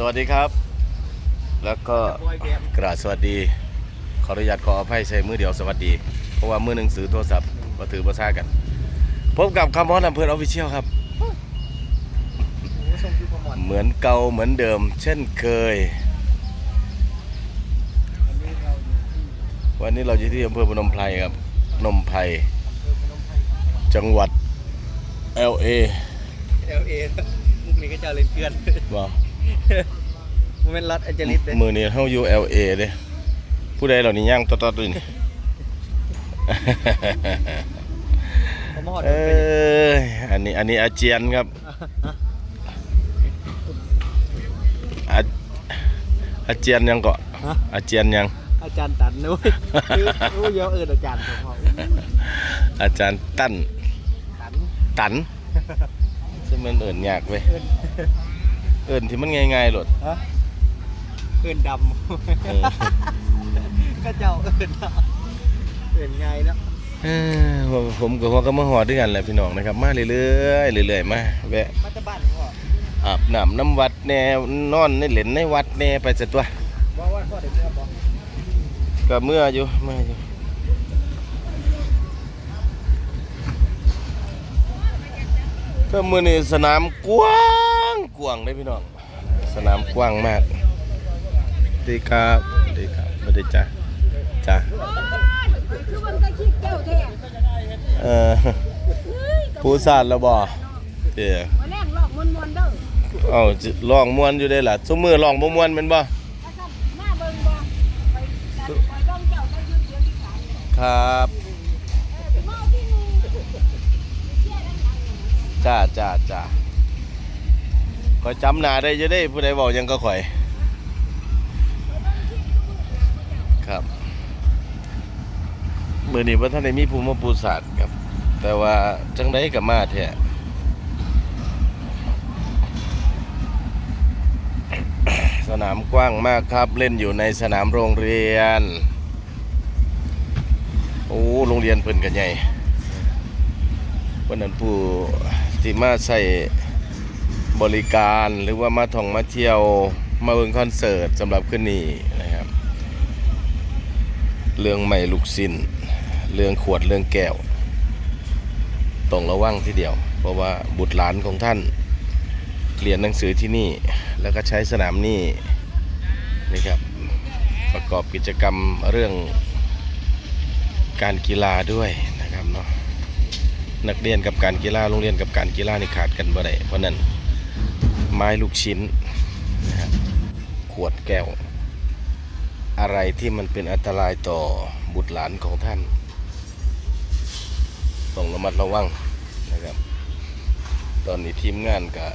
สวัสดีครับ แล้วก็กราบสวัสดี ขออนุญาตขออภัยใช้มือเดียวสวัสดี เพราะว่ามือหนึ่งสือโทรศัพท์มาถือมาซ่ากัน พบกับคำพอนอำเภอออฟฟิเชียลครับ เหมือนเก่าเหมือนเดิม เช่นเคย วันนี้เราอยู่ที่อำเภอพนมไพรครับพนมไพรจังหวัด LA เอลเอมุกนี้ก็จะเล่นเพื่อนว่า โมเมนต์รัดแอนเจลิสเลยมือนี้เฮาอยู่ LA เด้ผู้ใดเหล่านี้ย่างต่อๆตัวนี้ผมมาหอดเอ้ยอันนี้อันนี้อาเจียนครับอาอาเจียนยังเกาะฮะอาเจียนยัง อาจารย์ตันนุ้ยคือรู้เยอะเอินอาจารย์ผมบอกอาจารย์ตั้นตันตันซึ่งมันเอิ่นยากเว้ย เอินเอิ่นที่มันง่ายๆโหลดฮะเอินดเออำ ก็เจ้าเอินอะเอินไงเนาะเอ้อผมผมกับพ่อก็มาหอดด้วยกันแหละพี่น้องนะครับ มาเรื่อยๆเรื่อยๆมาแวะมาจะบ้านนี่พ่ออาบน้ำน้ำวัดแน่นอนในเหรนในวัดแน่ไปเสร็จตัวว่าว่าพ่อเด็กเมื่อบอกก็เมื่ออยู่เมื่ออยู่ก็มือนี่สนามกว้า งกว้างเลยพี่น้อง สนามกว้างมากดีครับดีครับไม่ได้จ้าจ้าคือมันก็คิดแก้วแท้เออผู้สาดแล้วบ่เดี๋ยวมาแรงลอกมวนๆเด้อเอาจิลองม่วนอยู่ได้ล่ะซุมือลองบ่ม่วนแม่นบ่ถ้าซั่นหน้าเบิ่งบ่ไปไปไปลองเจ้าได้ยืนเสียงอีสานเนี่ยครับเออมาที่นี่เสียดังๆจ้าจ้าจ้า ขอยจำหน้าได้อยู่ได้ผู้ใดบอกยังก็ข่อย ครับเมื้อนี้บ่ทันได้มีภูมิปูศาสตร์ครับ แต่ว่าจังไดก็มาแท้สนามกว้างมากครับ เล่นอยู่ในสนามโรงเรียน โอ้โรงเรียนเพิ่นกันใหญ่วันนั้นผู้ที่มาใส่ บริการหรือว่ามาท่องมาเที่ยวมาเบิ่งคอนเสิร์ตสำหรับคืนนี้นะครับ เรื่องใหม่ลูกสินเรื่องขวดเรื่องแก้วต้องระวังทีเดียว เพราะว่าบุตรหลานของท่านเรียนหนังสือที่นี่แล้วก็ใช้สนามนี่นี่ครับประกอบกิจกรรมเรื่องการกีฬาด้วยนะครับเนาะนักเรียนกับการกีฬาโรงเรียนกับการกีฬานี่ขาดกันบ่ได้เพราะนั้น ไม้ลูกชิ้นนะครับขวดแก้ว อะไรที่มันเป็นอันตรายต่อบุตรหลานของท่าน ต้องระมัดระวังนะครับ ตอนนี้ทีมงานก็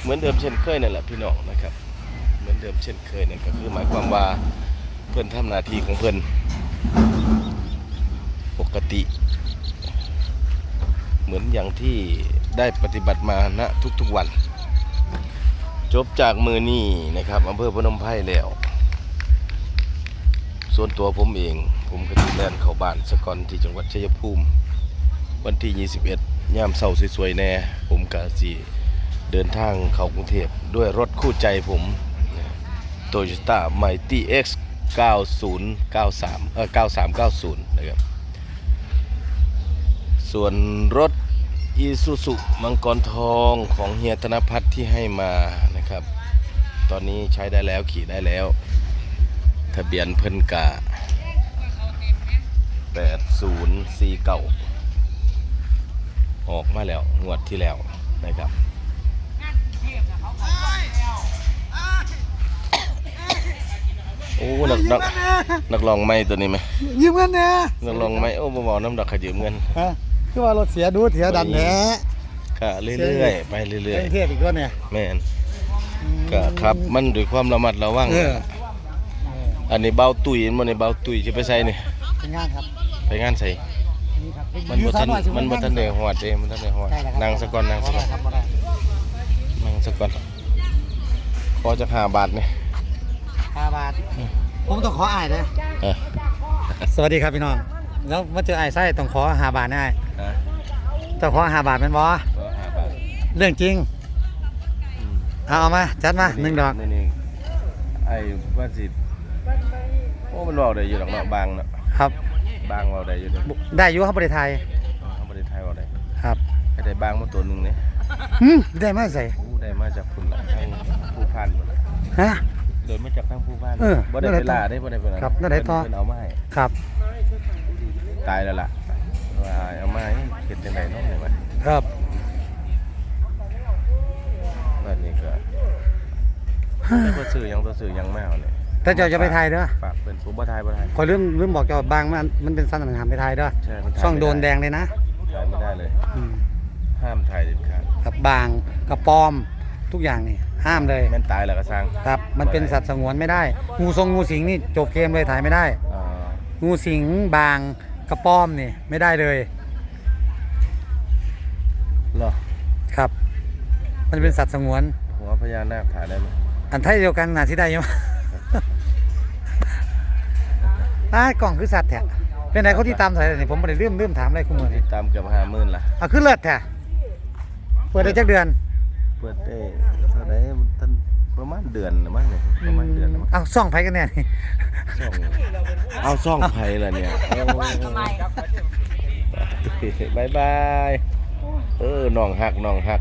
เหมือนเดิมเช่นเคยนั่นแหละพี่น้องนะครับ เหมือนเดิมเช่นเคยนั่นก็คือหมายความว่าเพื่อนทำหน้าที่ของเพื่อนปกติ เหมือนอย่างที่ ได้ปฏิบัติมาณทุกๆวัน จบจากมือนี้นะครับอำเภอพนมไพรแล้ว ส่วนตัวผมเอง ผมก็จะแลนเข้าบ้านสกอนที่จังหวัดชัยภูมิ วันที่ 21ยามเสาสวยๆแน่ ผมกะสิเดินทางเข้ากรุงเทพด้วยรถคู่ใจผมโตโยต้าไมตี้ X 9093 เอ่อ9390 นะครับ ส่วนรถ อีซูซุมังกรทองของเฮียธนพัฒน์ที่ให้มานะครับ ตอนนี้ใช้ได้แล้วขี่ได้แล้ว ทะเบียนเพิ่นกะ8049ออกมาแล้วงวดที่แล้วนะครับโอ้นักนักนักลองไม้ตัวนี้ไหมยืมเงินนะนักลองไม้โอ้บ่บอกน้ำดอกขยืมเงินฮะ คือว่ารถเสียดูเสียดันแท้ค่ะเรื่อยๆไปเรื่อยกรุงเทพอีกก็เนี่ยๆแม่นก็ครับมันด้วยความระมัดระวังเอออันนี้เบาตุยมันในเบาตุยจะไปใส่นี่เป็นงานครับไปงานใส่นี่ครับมันบ่ทันมันบ่ทันได้ฮอดเด้มันทันได้ฮอดได้แล้วครับนั่งสักก่อนนั่งสักก่อนครับบ่ได้นั่งสักก่อนขอจักห้าบาทนี่ห้าบาทผมต้องขออ่ายนะเออสวัสดีครับพี่น้องแล้วมาเจอไอ้ไส้ต้องขอหาบาทนะไอ้ ฮะต้องขอหาบาทแมันบ่ขอห้าบาทเรื่องจริง อืมเอาเอามาจัดมาหนึ่งดอก มื้อนี้ไอ้ว่าสิโอ้มันเว้าได้อยู่ดอกเนาะบางเนาะครับ บางเว้าได้อยู่เด้อได้อยู่ครับบริไทยเฮาบ่ได้ทายเว้าได้ครับให้ได้บางมาตัวหนึงนี่หืมได้มาใส่โอ้ได้มาจากพุ่นละทางผู้พันพุ่นละฮะเดินมาจากทางผู้พันเออบ่ได้นั่นแหละเวลาได้บ่ได้เวลาครับนั่นแหละต่อ เพิ่นเอามาให้ครับ ตายแล้วล่ะ ว่าเอามาให้เฮ็ดจังไดเนาะนี่ว่าครับบัดนี้ก็แล้วก็ซื้อหยังตัวซื้อหยังมาเอาเนี่ยแต่เจ้าจะไปไทยเด้อฝากเพิ่นผมบ่ทายบ่ทายขอลืมลืมบอกเจ้าบางมันมันเป็นสั้นหามไปไทยเด้อใช่มันถ่ายช่องโดนไม่แดงเลยนะถ่ายไม่ได้เลย อืมห้ามถ่ายเด็ดขาดกับบางกับปอมทุกอย่างนี่ห้ามเลยแม่นตายแล้วก็สร้างครับ มันเป็นสัตว์สงวนไม่ได้ งูทรงงูสิงนี่จบเกมเลยถ่ายไม่ได้เอ่องูสิงบาง กระป้อมนี่ไม่ได้เลยเหรอครับ มันเป็นสัตว์สงวน หัวพญานาคถ่ายได้ไหมอันไทยเดียวกันน่ะที่ได้ยังอ้ายกล่องคือสัตว์แท้เป็นไรเขาที่ตามถ่ายนี่ผมไม่ได้ลืมลืมถามอะไรคุณมือตินี่ดตามเกือบ50,000ล่ะอะคือเลิศแท้เปิดได้จักเดือน เปิดได้เท่าไหร่มันท่าน ประมาณเดือนละมั้งเนี่ยประมาณเดือนละมั้งเอาซ่องไผกันแน่นี่ซ่องเอาซ่องไผล่ะเนี่ยโอ้บายบายเออน้องหักน้องหัก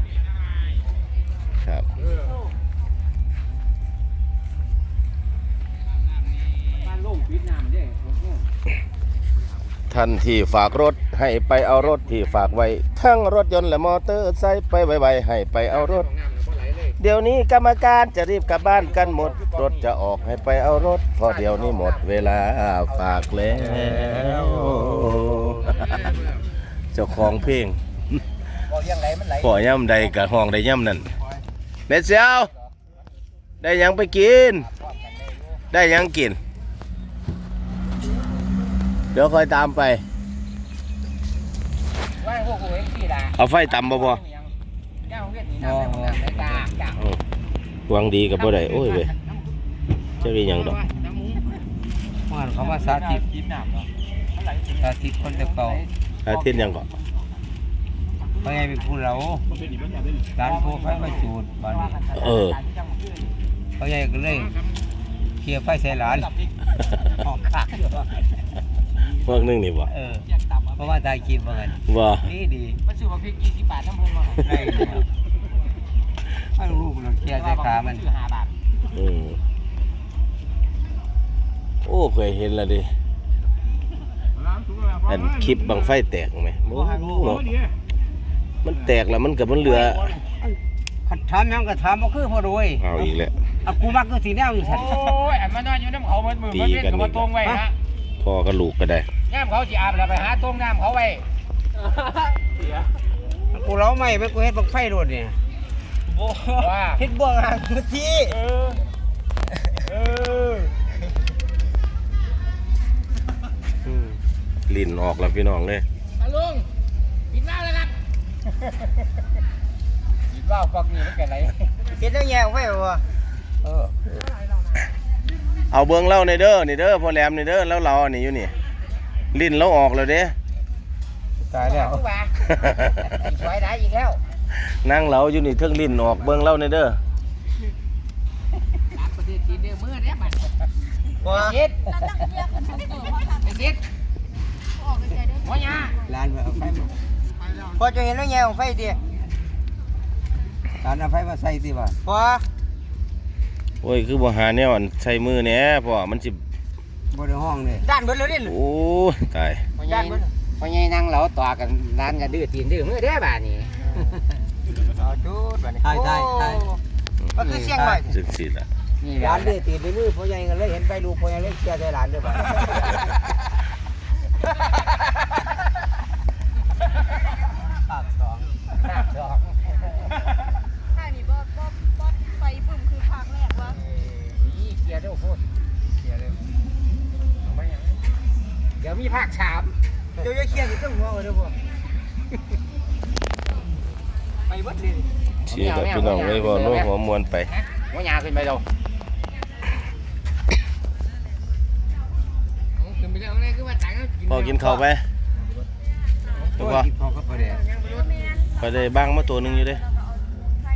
ครับบ้านโล่งปิดน้ำเด้ท่านที่ฝากรถให้ไปเอารถที่ฝากไว้ ทั้งรถยนต์และมอเตอร์ไซค์ไปไวๆให้ไปเอารถ เดี๋ยวนี้กรรมการจะรีบกลับบ้านกันหมด รถจะออกให้ไปเอารถเพราะเดี๋ยวนี้หมดเวลาฝากแล้ว เจ้าของเพลงบอกยังไงมันไหลปล่อย่ำใดกับห้องใดย่ำนั่นเมเสียวได้ยังไปกิน ได้ยังกิน เดี๋ยวคอยตามไป เองที่ละเอาไฟต่ำบ่พอ เจ้าเวียดนี่น้ำในห้องน้ำในตาจ้ะหวังดีกับบ่ได้โอ้ยเว้ยเจ้าอีหยังดอกมันเขามาสาธิตกินน้ำเนาะสาธิตคนแต่เก่าอาทิตย์หยังก่อนเขาไงเป็นผู้เราร้านผู้ไฟมาจูดบ้านนี้เออเขาใหญ่ก็เลยเคลียร์ไฟใส่หลานออกขาดพวกนึงนี่บ่เออ เพราะว่าตายกินว่างั้นบ่ดีดีมันซื้อมาพริกยี่สิบบาททั้งเพิ่มมาได้เลยครับให้ลูกมันเคลียร์ใส่ขามันอืมโอ้เคยเห็นแล้วดิอันคลิปบังไฟแตกไหมโอ้เนาะมันแตกแล้วมันกับมันเหลือขัดทำยังก็ทำมาคือพอรวยเอาอีกแล้วอะกูมักก็สีแนวอยู่ฉันโอ้ยอันมันนอนอยู่น้ำเขามันมือมันเล่นกับมาตรงไว้นะ พ่อกับลูกก็ได้ย่ามเขาจีอาบแล้วไปหาตรงน้ำเขาไว้กูเล้าไม่ไม่กูเฮ็ดบังไฟโดดเนี่ยว่าเฮ็ดบ่วงหางที่เออเอออืมลิ้นออกแล้วพี่น้องเลยตาลุงกินเหล้าเลยครับกินเหล้าปักนี่มันแก่ไรเฮ็ดแล้วแย่ไฟบ่เออ เอาเบื้องเล่าในเด้อนี่เด้อพ่อแหลมนี่เด้อแล้วเราอันนี้อยู่นี่ ลิ้นเราออกแล้วเด้ตายแล้วทุกว่าสวยได้อีกแล้วนั่งเราอยู่นี่เทิงลิ้นออกเบื้องเล่าในเด้อประเทศจีนเดือมือเนี่ยมันบ่เย็ดเย็ดหัวยาร้านเอาไฟมาพอจะเห็นแล้วแย่ไฟดิร้านเอาไฟมาใส่สิบ่พอ โอ้ย คือบ่หาแนวอันใส่มือแหน่พ่อมันสิบ่ได้ห้องเลยด้านเบิดเลยดิโอ้ยตายด้านบนพอไงนั่งเหลาต่อกันร้านกันดื้อตีนดื้อมือเด้อบ้านี่เอาจุดบัดนี้ใช่ใช่ใช่ก็คือเสียงหน่อยจังสิล่ะนี่ร้าร้านนดื้อตีนในมือพ่อใหญ่ก็เลยเห็นไฟลูกพ่อใหญ่เลยเชื่อใจหลานด้วยบ่ภาคสองน้ำดอก ตรเกียร์เลยเอาไปยังเดี๋ยวมีภาคสามเดี๋ยวจะเคลียร์อยู่ตั้งหัวเอาเด้อบ่ไปเบิดเลยเชียร์กับพี่น้องไว้บ่โน้หัวมวนไปหัวยาขึ้นไปเร็วขึ้นไปเร็วเลยคือว่าตังค์พอกินข้าวไปโอ้ตัวยกินพอก็พอได้ไปได้บ้างมาตัวหนึงอยู่เด้ไฟ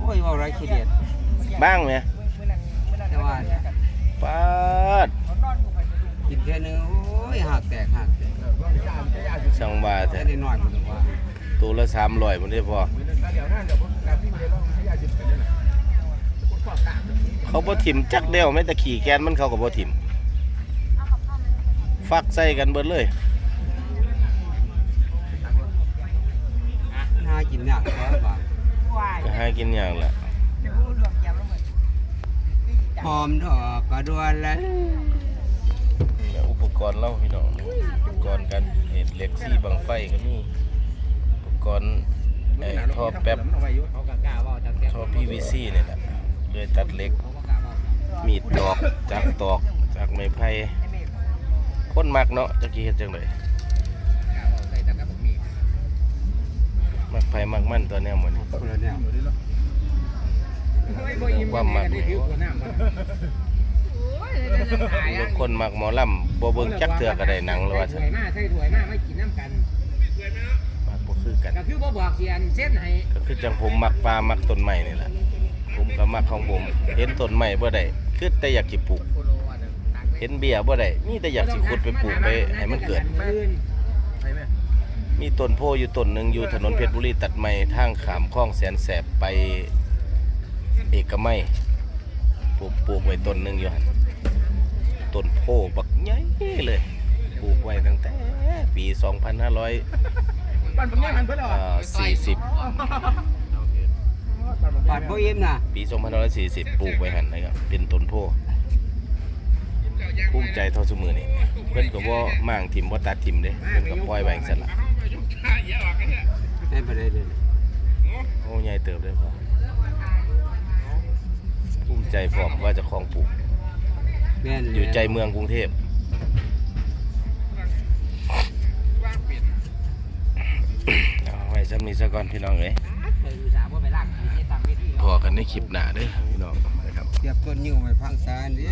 โอ้ยว่าไรขี้เดียดบ้างไหมแต่ว่าเนี่ย ปาดกินแค่นึงโอ้ยหักแตกหักแตกช่างว่าแต่แต่ได้น้อยมันถึงว่าตัวละสามร้อยมันได้พอ เขาบ่ถิ่มจักเดียวแม้แต่ขี่แกนมันเขาก็บ่ถิ่มฟักใส่กันเบิดเลยหากินยากร้อยบาทก็หากินอย่างละ หอมดอกกระดวนแล้วนี่แหละอุปกรณ์เราพี่น้องอุปกรณ์การเห็ดเหล็กซี่บังไฟก็มีอุปกรณ์ไอ้ท่อแป๊บท่อ PVC นี่แหละเลื่อยตัดเหล็ก มีดตอกจากตอกจากไม้ไผ่คนมักเนาะจักกี้เฮ็ดจังไดมักไผ่มักมันตัวแนวหมดนี่ ควความมักนี่ลูกคนมักหมอลำบ่เบิ่งจักเทื่อก็ไดหนังแล้วว่าซั่นมาใส่ถ้วยมาไม่กินน้ำกันมักบ่คือกันก็คือบ่บอกเสียนเส้นให้ก็คือจังผมมักปลามักต้นไม้นี่แหละผมก็มักของผมเห็นต้นไม้บ่ได้คือแต่อยากสิปลูกเห็นเบี้ยบ่ได้มีแต่อยากสิขุดไปปลูกไปให้มันเกิดมีต้นโพอยู่ต้นหนึ่งอยู่ถนนเพชรบุรีตัดใหม่ทางขามคลองแสนแสบไป เอกมัยปลูกปลูกไว้ต้นหนึ่งอยู่หั่นต้นโพบักใหญ่เลยปลูกไว้ตั้งแต่ปี 2540บาดบ่อิ่มน่ะปี 2540 ปลูกไว้หั่นนะครับ เป็นต้นโพภูมิใจเท่าสมือนี่เพิ่นก็บ่ม่างถิ่มบ่ตัดถิ่มเด้เพิ่นก็ปล่อยไว้จังซั่นล่ะให้ไปได้เลยโอ้ใหญ่เติบเลยพ่อ ภูมิใจพร้อมว่าจะคลองปลูก แม่นอยู่ใจเมืองกรุงเทพ เอาไว้ซ้ำนี้ซะก่อนพี่น้องเอ้ยอยู่สามว่าไปลากที่ตั้งเวทีพอกันในคลิปหน้าเด้อพี่น้องนะครับเทียบต้นนิ้วไปฟังซานดิ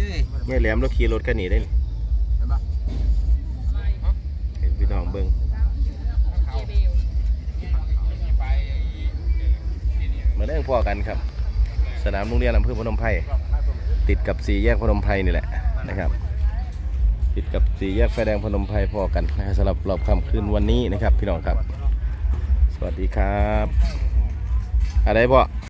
แม่แหลมเราขี่รถกันหนีได้นี่ให้พี่น้องเบิ่งมาเรื่องพอกันครับ สนามโรงเรียนอำเภอพนมไพรติดกับสี่แยกพนมไพรนี่แหละนะครับ ติดกับสี่แยกไฟแดงพนมไพรพอกันนะครับสำหรับรอบค่ำคืนวันนี้นะครับ พี่น้องครับ สวัสดีครับ อะไรบ่